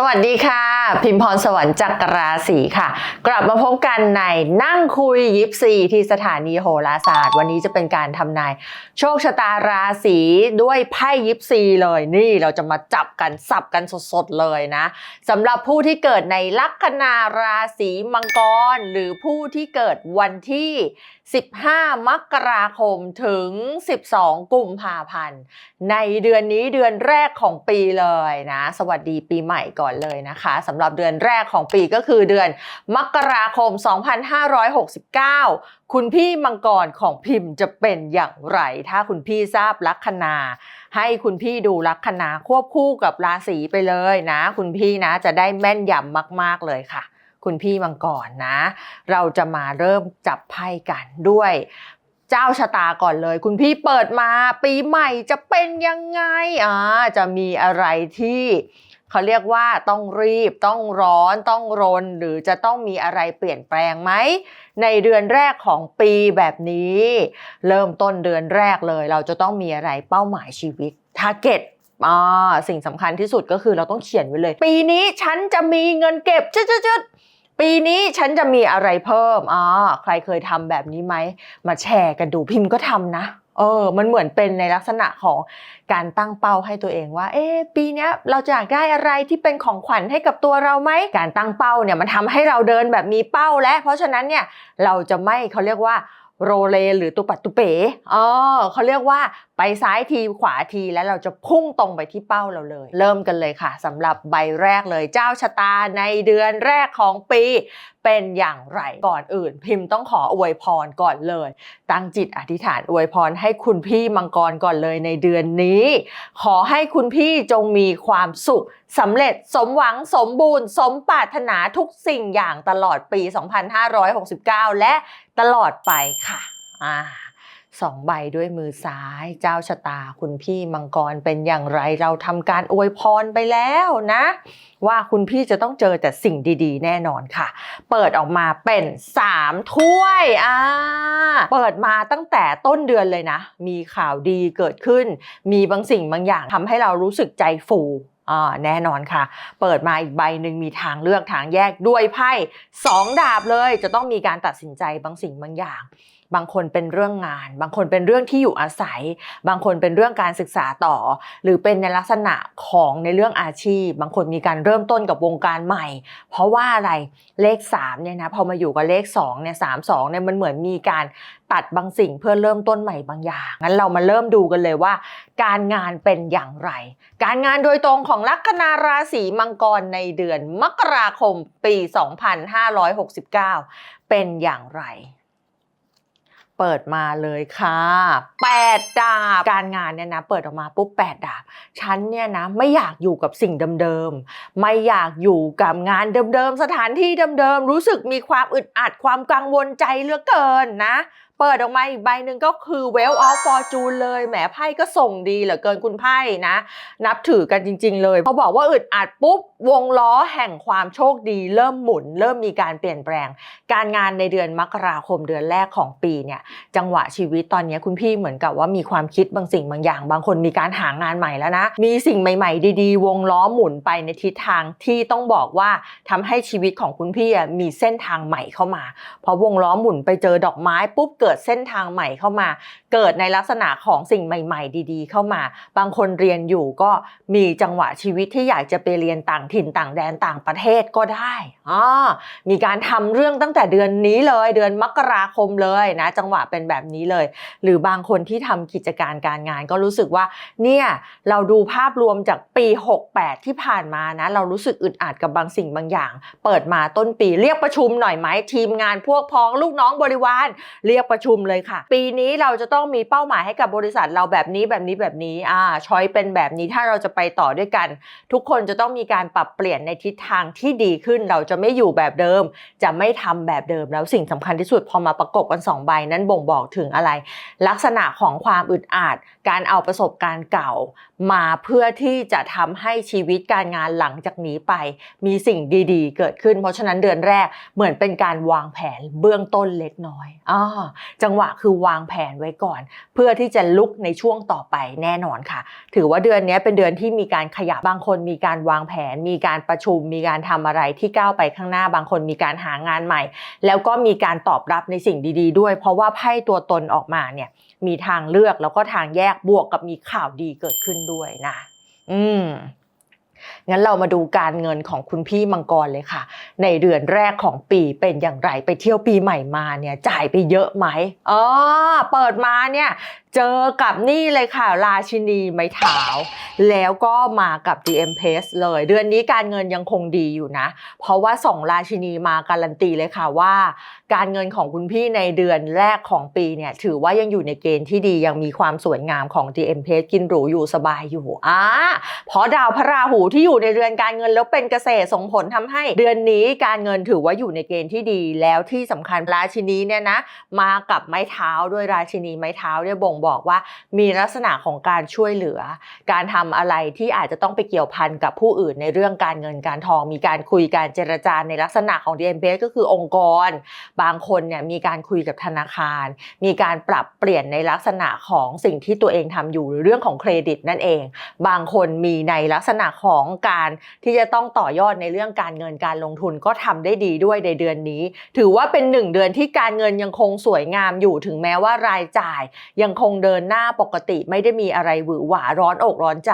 สวัสดีค่ะ พิมพรสวรรค์จักรราศีค่ะ กลับมาพบกันในนั่งคุยยิปซีที่สถานีโหราศาสตร์ วันนี้จะเป็นการทำนายโชคชะตาราศีด้วยไพ่ยิปซีเลยนี่เราจะมาจับกันสับกันสดๆเลยนะสำหรับผู้ที่เกิดในลัคนาราศีมังกร หรือผู้ที่เกิดวันที่ 15 มกราคมถึง 12 กุมภาพันธ์ในเดือนนี้เดือนแรกของปีเลยนะ สวัสดีปีใหม่ก่อนเลยนะคะสำหรับเดือนแรกของปีก็คือเดือนมกราคม 2569 คุณพี่มังกรของพิมพ์จะเป็นอย่างไร ถ้าคุณพี่ทราบลัคนา ให้คุณพี่ดูลัคนาควบคู่กับราศีไปเลยนะ คุณพี่นะจะได้แม่นยำมาก ๆ เลยค่ะ คุณพี่มังกรนะ เราจะมาเริ่มจับไพ่กันด้วยเจ้าชะตาก่อนเลย คุณพี่เปิดมาปีใหม่จะเป็นยังไงอ่าจะมีอะไรที่ เขาเรียกว่าต้องรีบต้องร้อนต้องรน หรือจะต้องมีอะไรเปลี่ยนแปลงไหม ในเดือนแรกของปีแบบนี้ เริ่มต้นเดือนแรกเลย เราจะต้องมีอะไรเป้าหมายชีวิตทาร์เก็ตอ่าสิ่งสำคัญที่สุดก็คือเราต้องเขียนไว้เลย ปีนี้ฉันจะมีเงินเก็บจุดๆปีนี้ฉันจะมีอะไรเพิ่มอ่าใครเคยทำแบบนี้ไหม มาแชร์กันดูพิมพ์ก็ทำนะ เออ มันเหมือนเป็นในลักษณะของการตั้งเป้าให้ตัวเองว่า เอ๊ะปีนี้เราจะอยากได้อะไรที่เป็นของขวัญให้กับตัวเราไหม การตั้งเป้าเนี่ยมันทำให้เราเดินแบบมีเป้าและ เพราะฉะนั้นเนี่ยเราจะไม่เขาเรียกว่าโรเลหรือตุปัดตุเป๋เออเขาเรียกว่า ไปซ้ายทีขวาทีแล้วเราจะพุ่งตรงไปที่เป้าเราเลย เริ่มกันเลยค่ะสำหรับใบแรกเลยเจ้าชะตาในเดือนแรกของปีเป็นอย่างไรก่อนอื่น พิมพ์ต้องขออวยพรก่อนเลย ตั้งจิตอธิษฐานอวยพรให้คุณพี่มังกรก่อนเลยในเดือนนี้ ขอให้คุณพี่จงมีความสุขสำเร็จสมหวังสมบูรณ์ สมปรารถนาทุกสิ่งอย่างตลอดปี 2569 และตลอดไปค่ะอ่า สองใบด้วยมือซ้าย เจ้าชะตาคุณพี่มังกรเป็นอย่างไรเราทำการอวยพรไปแล้วนะ ว่าคุณพี่จะต้องเจอแต่สิ่งดีๆ แน่นอนค่ะ เปิดออกมาเป็น 3 ถ้วยอ่าเปิดมาตั้งแต่ต้นเดือนเลยนะ มีข่าวดีเกิดขึ้น มีบางสิ่งบางอย่างทำให้เรารู้สึกใจฟูอ่าแน่นอนค่ะ เปิดมาอีกใบหนึ่งมีทางเลือกทางแยกด้วยไพ่สองดาบเลย จะต้องมีการตัดสินใจบางสิ่งบางอย่าง บางคนเป็นเรื่องงาน บางคนเป็นเรื่องที่อยู่อาศัย บางคนเป็นเรื่องการศึกษาต่อ หรือเป็นในลักษณะของในเรื่องอาชีพ บางคนมีการเริ่มต้นกับวงการใหม่ เพราะว่าอะไรเลข3เนี่ยนะพอมาอยู่กับเลข2เนี่ยสามสองเนี่ยมันเหมือนมีการตัดบางสิ่งเพื่อเริ่มต้นใหม่บางอย่างงั้นเรามาเริ่มดูกันเลยว่า การงานเป็นอย่างไร การงานโดยตรงของลัคนาราศีมังกรในเดือนมกราคมปี 2569 เป็นอย่างไร เปิดมาเลยค่ะ8ดาบ การงานเนี่ยนะเปิดออกมาปุ๊บ8ดาบ ฉันเนี่ยนะไม่อยากอยู่กับสิ่งเดิมๆ ไม่อยากอยู่กับงานเดิมๆ สถานที่เดิมๆ รู้สึกมีความอึดอัดความกังวลใจเหลือเกินนะ เปิดออกมาอีกใบหนึ่งก็คือ Well of Fortune เลยแหมไพ่ก็ส่งดีเหลือเกินคุณไพ่นะ นับถือกันจริง ๆ เลยเขาบอกว่าอึดอัดปุ๊บ วงล้อแห่งความโชคดี เริ่มหมุน เริ่มมีการเปลี่ยนแปลง การงานในเดือนมกราคมเดือนแรกของปีเนี่ย จังหวะชีวิตตอนนี้คุณพี่เหมือนกับว่ามีความคิดบางสิ่งบางอย่าง บางคนมีการหางานใหม่แล้วนะ มีสิ่งใหม่ ๆ ดีๆ วงล้อหมุนไปในทิศทางที่ต้องบอกว่าทำให้ชีวิตของคุณพี่มีเส้นทางใหม่เข้ามาพอวงล้อหมุนไปเจอดอกไม้ปุ๊บเกิดเส้นทางใหม่เข้ามา เกิดในลักษณะของสิ่งใหม่ ๆ ดี ๆ เข้ามา บางคนเรียนอยู่ก็มีจังหวะชีวิตที่อยากจะไปเรียนต่างถิ่นต่างแดนต่างประเทศก็ได้อ่ามีการทำเรื่องตั้งแต่เดือนนี้เลย เดือนมกราคมเลยนะจังหวะเป็นแบบนี้เลย หรือบางคนที่ทำกิจการการงานก็รู้สึกว่าเนี่ยเราดูภาพรวมจากปี 68 ที่ผ่านมานะ เรารู้สึกอึดอัดกับบางสิ่งบางอย่าง เปิดมาต้นปีเรียกประชุมหน่อยไหมทีมงานพวกพ้องลูกน้องบริวาร เรียกประชุมเลยค่ะ ปีนี้เราจะต้องมีเป้าหมายให้กับบริษัทเราแบบนี้แบบนี้แบบนี้อ่าช้อยเป็นแบบนี้ถ้าเราจะไปต่อด้วยกัน ทุกคนจะต้องมีการปรับเปลี่ยนในทิศทางที่ดีขึ้นเราจะไม่อยู่แบบเดิม จะไม่ทำแบบเดิมแล้วสิ่งสำคัญที่สุดพอมาประกบกันสองใบนั้นบ่งบอกถึงอะไร ลักษณะของความอึดอัดการเอาประสบการณ์เก่า มาเพื่อที่จะทำให้ชีวิตการงานหลังจากนี้ไป มีสิ่งดีๆ เกิดขึ้น เพราะฉะนั้นเดือนแรกเหมือนเป็นการวางแผนเบื้องต้นเล็กน้อยอาจังหวะคือวางแผนไว้ก่อน เพื่อที่จะลุกในช่วงต่อไปแน่นอนค่ะ ถือว่าเดือนนี้เป็นเดือนที่มีการขยับบางคน มีการวางแผน มีการประชุม มีการทำอะไรที่ก้าวไปข้างหน้า บางคนมีการหางานใหม่ แล้วก็มีการตอบรับในสิ่งดี ๆ ด้วย เพราะว่าไพ่ตัวตนออกมาเนี่ยมีทางเลือกแล้วก็ทางแยกบวกกับมีข่าวดีเกิดขึ้นด้วยนะ อืม งั้นเรามาดูการเงินของคุณพี่มังกรเลยค่ะ ในเดือนแรกของปีเป็นอย่างไรไปเที่ยวปีใหม่มาเนี่ยจ่ายไปเยอะไหมอ๋อเปิดมาเนี่ยเจอกับนี่เลยค่ะ ราชินีไม้เท้า แล้วก็มากับ DM p a c e เลย เดือนนี้การเงินยังคงดีอยู่นะ เพราะว่าสองราชินีมาการันตีเลยค่ะว่า การเงินของคุณพี่ในเดือนแรกของปีเนี่ย ถือว่ายังอยู่ในเกณฑ์ที่ดียังมีความสวยงามของ DM p a c e กินหรูอยู่สบายอยู่อ่าเพราะดาวพระราหูที่อยู่ในเรือนการเงินแล้วเป็นเกษตรส่งผลทำให้เดือนนี้การเงินถือว่าอยู่ในเกณฑ์ที่ดีแล้วที่สำคัญราชินีเนี่ยนะ มากับไม้เท้าด้วยราชินีไม้เท้าเนี่ยบ่งบอกว่ามีลักษณะของการช่วยเหลือ การทำอะไรที่อาจจะต้องไปเกี่ยวพันกับผู้อื่นในเรื่องการเงินการทอง มีการคุยการเจรจาในลักษณะของ d m p s ก็คือองค์กร บางคนเนี่ยมีการคุยกับธนาคาร มีการปรับเปลี่ยนในลักษณะของสิ่งที่ตัวเองทำอยู่หรือเรื่องของเครดิตนั่นเอง บางคนมีในลักษณะของการที่จะต้องต่อยอดในเรื่องการเงินการลงทุนก็ทำได้ดีด้วยในเดือนนี้ ถือว่าเป็นหนึ่งเดือนที่การเงินยังคงสวยงามอยู่ถึงแม้ว่ารายจ่ายยังคงเดินหน้าปกติไม่ได้มีอะไรหวือหวาร้อนอกร้อนใจ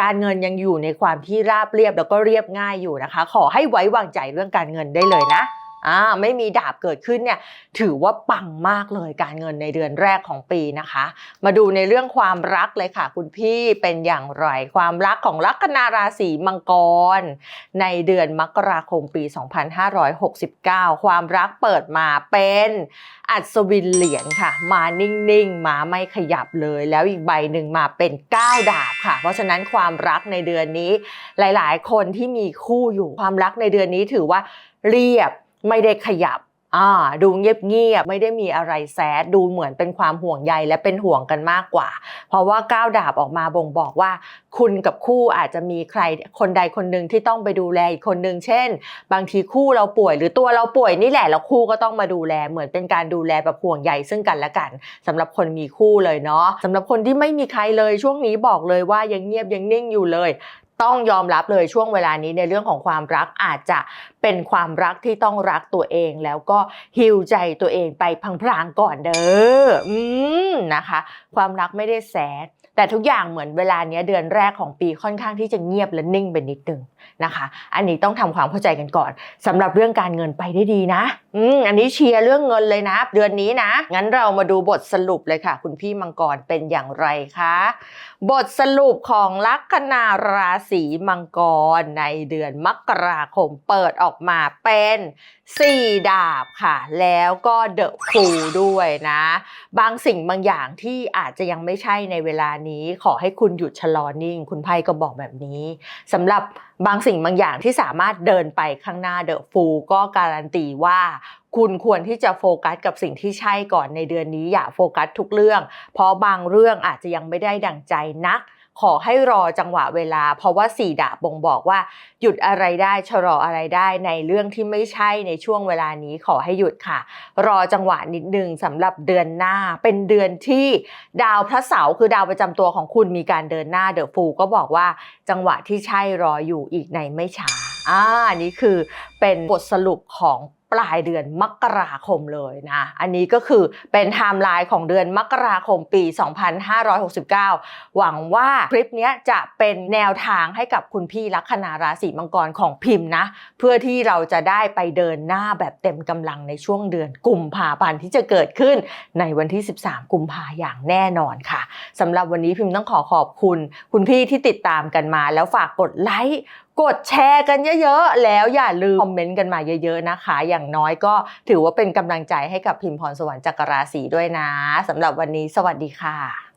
การเงินยังอยู่ในความที่ราบเรียบแล้วก็เรียบง่ายอยู่นะคะ ขอให้ไว้วางใจเรื่องการเงินได้เลยนะ อ่าไม่มีดาบเกิดขึ้นเนี่ยถือว่าปังมากเลยการเงินในเดือนแรกของปีนะคะ มาดูในเรื่องความรักเลยค่ะ คุณพี่เป็นอย่างไร ความรักของลัคนาราศีมังกร ในเดือนมกราคมปี 2569 ความรักเปิดมาเป็นอัศวินเหรียญค่ะ มานิ่งๆ มาไม่ขยับเลย แล้วอีกใบหนึ่งมาเป็น9ดาบค่ะ เพราะฉะนั้นความรักในเดือนนี้ หลายๆ คนที่มีคู่อยู่ความรักในเดือนนี้ถือว่าเรียบ ไม่ได้ขยับอ่าดูเงียบๆไม่ได้มีอะไรแซดดูเหมือนเป็นความห่วงใยและเป็นห่วงกันมากกว่า เพราะว่าก้าวดาบออกมาบ่งบอกว่า คุณกับคู่อาจจะมีใครคนใดคนหนึ่งที่ต้องไปดูแลอีกคนหนึ่งเช่น บางทีคู่เราป่วยหรือตัวเราป่วยนี่แหละแล้วคู่ก็ต้องมาดูแล เหมือนเป็นการดูแลแบบห่วงใยซึ่งกันและกันสำหรับคนมีคู่เลยเนาะสำหรับคนที่ไม่มีใครเลยช่วงนี้บอกเลยว่ายังเงียบยังนิ่งอยู่เลย ต้องยอมรับเลยช่วงเวลานี้ในเรื่องของความรักอาจจะเป็นความรักที่ต้องรักตัวเองแล้วก็ฮิวใจตัวเองไปพลางๆก่อนเด้ออืมนะคะ ความรักไม่ได้แสดแต่ทุกอย่างเหมือนเวลาเนี้ยเดือนแรกของปีค่อนข้างที่จะเงียบและนิ่งไปนิดนึงนะคะ อันนี้ต้องทำความเข้าใจกันก่อนสำหรับเรื่องการเงินไปได้ดีนะอืมอันนี้เชียร์เรื่องเงินเลยนะ เดือนนี้นะ งั้นเรามาดูบทสรุปเลยค่ะ คุณพี่มังกรเป็นอย่างไรคะ บทสรุปของลัคนาราศีมังกรในเดือนมกราคมเปิดออกมาเป็นสี่ดาบค่ะ แล้วก็เดอะฟูด้วยนะ บางสิ่งบางอย่างที่อาจจะยังไม่ใช่ในเวลานี้ขอให้คุณหยุดชะลอนิ่ง คุณไพ่ก็บอกแบบนี้สำหรับบางสิ่งบางอย่างที่สามารถเดินไปข้างหน้าเดอะฟูก็การันตีว่าคุณควรที่จะโฟกัสกับสิ่งที่ใช่ก่อนในเดือนนี้อย่าโฟกัสทุกเรื่อง เพราะบางเรื่องอาจจะยังไม่ได้ดังใจนัก ขอให้รอจังหวะเวลา เพราะว่าสี่ดาบบ่งบอกว่า หยุดอะไรได้ชะลออะไรได้ในเรื่องที่ไม่ใช่ในช่วงเวลานี้ขอให้หยุดค่ะ รอจังหวะนิดนึงสำหรับเดือนหน้า เป็นเดือนที่ดาวพระเสาร์คือดาวประจำตัวของคุณมีการเดินหน้าเดอะฟูก็บอกว่าจังหวะที่ใช่รออยู่อีกในไม่ช้าอ่านนี้คือเป็นบทสรุปของ ปลายเดือนมกราคมเลยนะ อันนี้ก็คือเป็นไทม์ไลน์ของเดือนมกราคมปี 2569 หวังว่าคลิปนี้จะเป็นแนวทางให้กับคุณพี่ลัคนาราศีมังกรของพิมพ์นะ เพื่อที่เราจะได้ไปเดินหน้าแบบเต็มกำลังในช่วงเดือนกุมภาพันธ์ที่จะเกิดขึ้นในวันที่ 13 กุมภาอย่างแน่นอนค่ะสำหรับวันนี้พิมพ์ต้องขอขอบคุณ คุณพี่ที่ติดตามกันมาแล้วฝากกดไลค์กดแชร์กันเยอะๆ แล้วอย่าลืมคอมเมนต์กันมาเยอะๆนะคะ อย่างน้อยก็ถือว่าเป็นกำลังใจให้กับพิมพรสวรรค์จักรราศีด้วยนะสำหรับวันนี้สวัสดีค่ะ